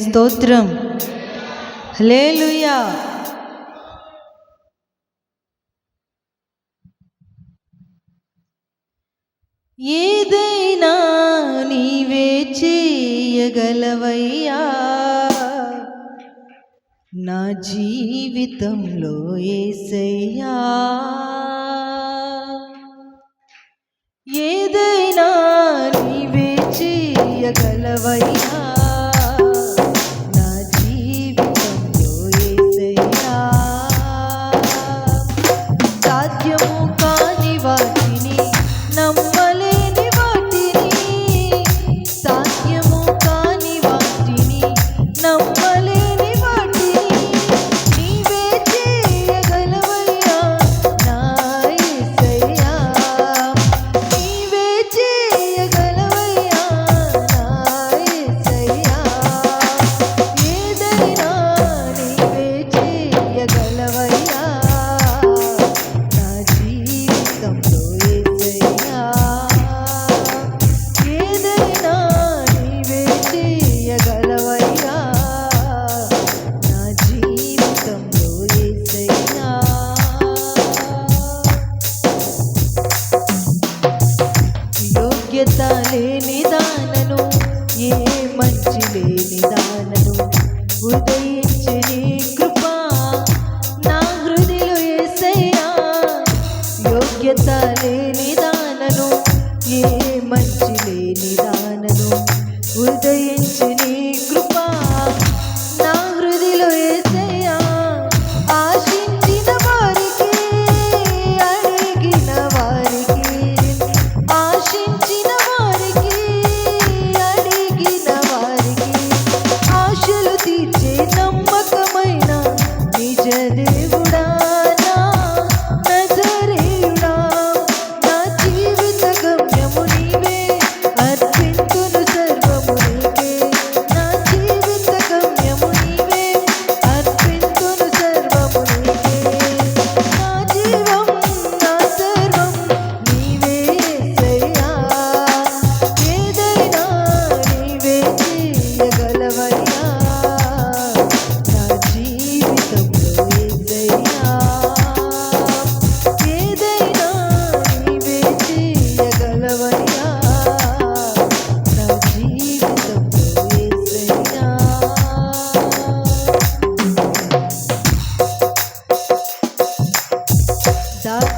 స్తోత్రం. లేలుయా ఏదైనా నీవే చేయగలవయ్యా. నా జీవితంలో ఏసయ్యా. ఏదైనా నీవే చేయగలవయ్యా. చేత లేని దానను ఏ మంచి లేని దానను ఉదయం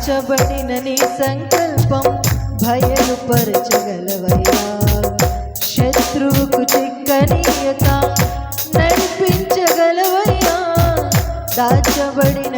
మార్చబడిన నీ సంకల్పం భయలు పరచగలవయ్యా శత్రువుకు చిక్కనీయత నడిపించగలవయ్యా. దాచబడిన